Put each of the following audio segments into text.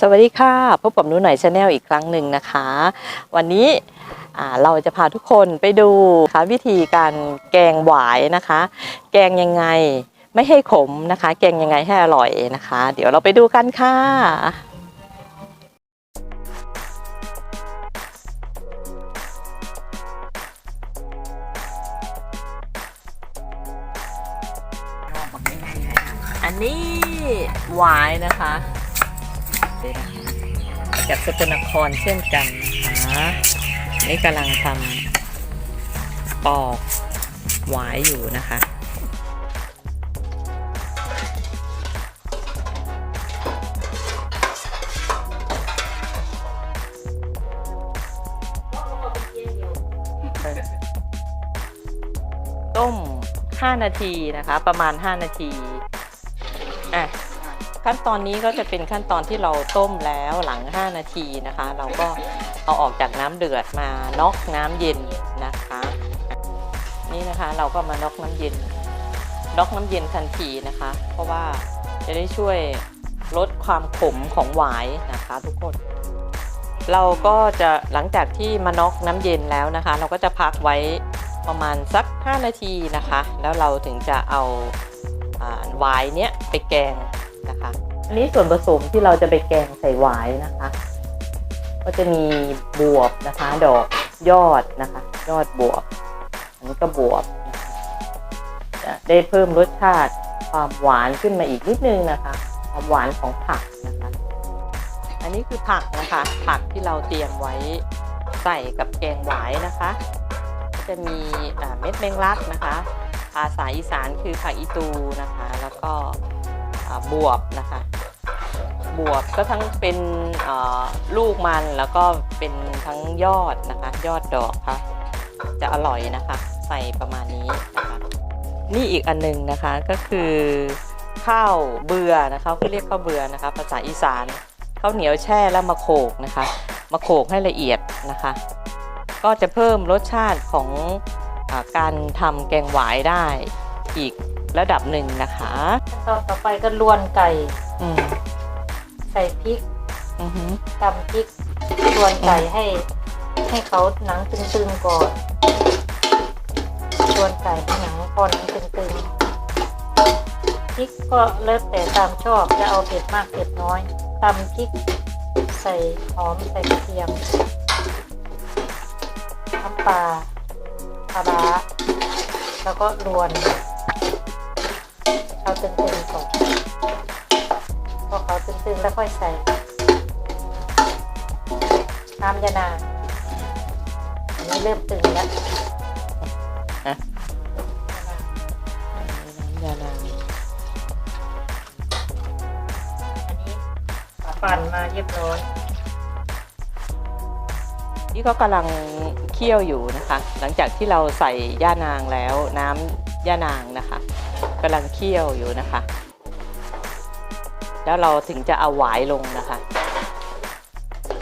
สวัสดีค่ะพบกับนูหน่อยชาแนลอีกครั้งหนึ่งนะคะ วันนี้เราจะพาทุกคนไปดูค่ะวิธีการแกงหวายนะคะ แกงยังไงไม่ให้ขมนะคะ แกงยังไงให้อร่อยนะคะ เดี๋ยวเราไปดูกันค่ะอันนี้หวายนะคะ จากสกลนครเช่นกันนะคะนี่กำลังทำปอกหวายอยู่นะคะต้ม 5 นาทีนะคะ ประมาณ 5 นาที ขั้นตอนนี้ก็จะเป็นขั้นตอนที่เราต้มแล้วหลัง 5 นาทีนะคะ เราก็เอาออกจากน้ำเดือดมาน็อกน้ำเย็นนะคะ นี่นะคะเราก็มาน็อกน้ำเย็นน็อกน้ำเย็นทันทีนะคะ เพราะว่าจะได้ช่วยลดความขมของหวายนะคะทุกคน เราก็จะหลังจากที่มาน็อกน้ำเย็นแล้วนะคะ เราก็จะพักไว้ประมาณสัก 5 นาทีนะคะ แล้วเราถึงจะเอาอ่าหวายเนี้ยไปแกง นะคะ อันนี้ส่วนผสมที่เราจะไปแกงใส่หวายนะคะ ก็จะมีบวบนะคะ ดอกยอดนะคะ ยอดบวบ อันนี้ก็บวบะะจะได้เพิ่มรสชาติความหวานขึ้นมาอีกนิดนึงนะคะความหวานของผักนะคะ อันนี้คือผักนะคะ ผักที่เราเตรียมไว้ใส่กับแกงหวายนะคะ จะมีเม็ดแมงลักนะคะภาษาอีสานคือผักอีตูนะคะ แล้วก็ บวบนะคะ บวบก็ทั้งเป็นลูกมันแล้วก็เป็นทั้งยอดนะคะ ยอดดอกค่ะ จะอร่อยนะคะ ใส่ประมาณนี้นะคะนี่อีกอันหนึงนะคะก็คือข้าวเบื่อนะคะเขาเรียกข้าวเบื่อนะคะ ภาษาอีสานข้าวเหนียวแช่แล้วมาโขกนะคะ มาโขกให้ละเอียดนะคะ ก็จะเพิ่มรสชาติของอการทำแกงหวายได้อีก ระดับหนึ่งนะคะตอนต่อไปก็ลวนไก่ อืมใส่พริกอือหือตำพริกลวนไก่ให้ให้เขาหนังตึงๆก่อนลวนไก่ให้หนังพอหนังตึงๆพริกก็แล้วแต่ตามชอบจะเอาเผ็ดมากเผ็ดน้อยตำพริกใส่หอมใส่กระเทียมน้ำปลาปลาร้าแล้วก็รวน เอาตึงๆก่อนพอเขาตึงๆแล้วค่อยใส่น้ำยานางอันนี้เริ่มตึงแล้วยานางอันนี้ปั่นมาเรียบร้อยนี่ก็กำลังเคี่ยวอยู่นะคะ หลังจากที่เราใส่ย่านางแล้วน้ำย่านางนะคะ กำลังเคี่ยวอยู่นะคะ แล้วเราถึงจะเอาหวายลงนะคะ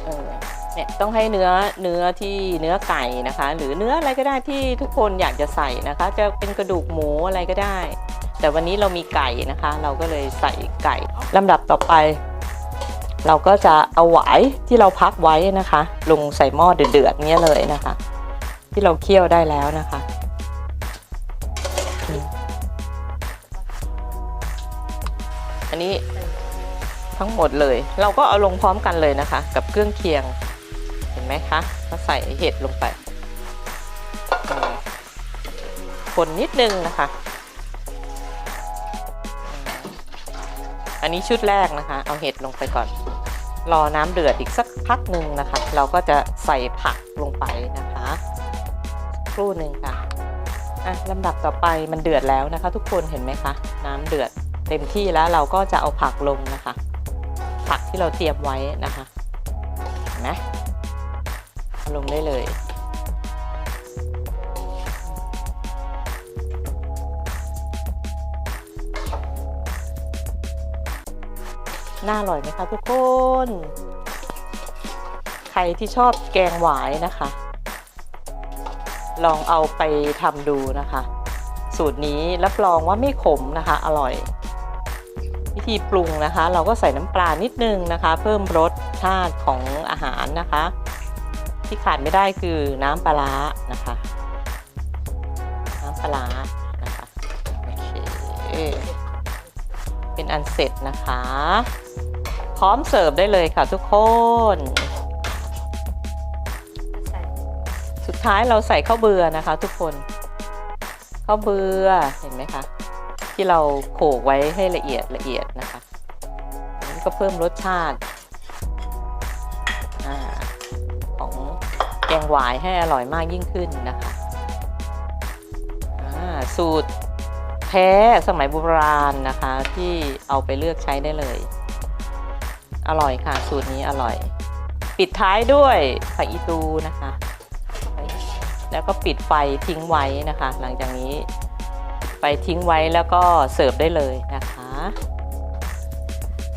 เออเนี่ยต้องให้เนื้อเนื้อที่เนื้อไก่นะคะ หรือเนื้ออะไรก็ได้ที่ทุกคนอยากจะใส่นะคะ จะเป็นกระดูกหมูอะไรก็ได้ แต่วันนี้เรามีไก่นะคะ เราก็เลยใส่ไก่ลำดับต่อไป เราก็จะเอาหวายที่เราพักไว้นะคะ ลงใส่หม้อเดือดๆเนี้ยเลยนะคะ ที่เราเคี่ยวได้แล้วนะคะ อันนี้ทั้งหมดเลย เราก็เอาลงพร้อมกันเลยนะคะ กับเครื่องเคียง เห็นไหมคะก็ใส่เห็ดลงไป คนนิดนึงนะคะ อันนี้ชุดแรกนะคะ เอาเห็ดลงไปก่อน รอน้ำเดือดอีกสักพักหนึ่งนะคะ เราก็จะใส่ผักลงไปนะคะสักครู่หนึ่งค่ะอะลำดับต่อไปมันเดือดแล้วนะคะ ทุกคนเห็นไหมคะ น้ำเดือด เต็มที่แล้วเราก็จะเอาผักลงนะคะ ผักที่เราเตรียมไว้นะคะเห็นไหมลงได้เลยน่าอร่อยไหมคะทุกคน ใครที่ชอบแกงหวายนะคะ ลองเอาไปทำดูนะคะ สูตรนี้รับรองว่าไม่ขมนะคะ อร่อย วิธีปรุงนะคะ เราก็ใส่น้ำปลานิดนึงนะคะ เพิ่มรสชาติของอาหารนะคะ ที่ขาดไม่ได้คือน้ำปลานะคะ น้ำปลานะคะโอเคเป็นอันเสร็จนะคะ พร้อมเสิร์ฟได้เลยค่ะทุกคนสุดท้ายเราใส่ข้าวเบื่อนะคะ ทุกคนข้าวเบื่อเห็นไหมคะ ที่เราโขลกไว้ให้ละเอียดละเอียดนะคะอันนี้ก็เพิ่มรสชาติอของแกงหวายให้อร่อยมากยิ่งขึ้นนะคะสูตรแท้สมัยโบราณนะคะที่เอาไปเลือกใช้ได้เลย อร่อยค่ะ สูตรนี้อร่อย ปิดท้ายด้วยผักอีตูนะคะ แล้วก็ปิดไฟทิ้งไว้นะคะ หลังจากนี้ ไปทิ้งไว้แล้วก็เสิร์ฟได้เลยนะคะ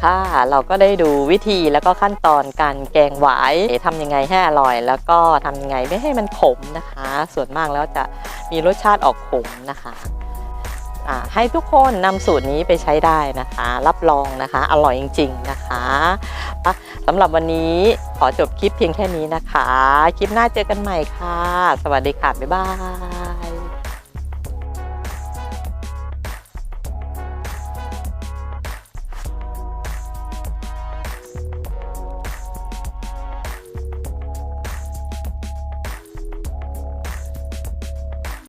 ค่ะเราก็ได้ดูวิธีแล้วก็ขั้นตอนการแกงหวายทำยังไงให้อร่อย แล้วก็ทำยังไงไม่ให้มันขมนะคะ ส่วนมากแล้วจะมีรสชาติออกขมนะคะให้ทุกคนนำสูตรนี้ไปใช้ได้นะคะ รับรองนะคะ อร่อยจริง ๆนะคะะสำหรับวันนี้ขอจบคลิปเพียงแค่นี้นะคะ คลิปหน้าเจอกันใหม่ค่ะ สวัสดีค่ะ บ๊ายบาย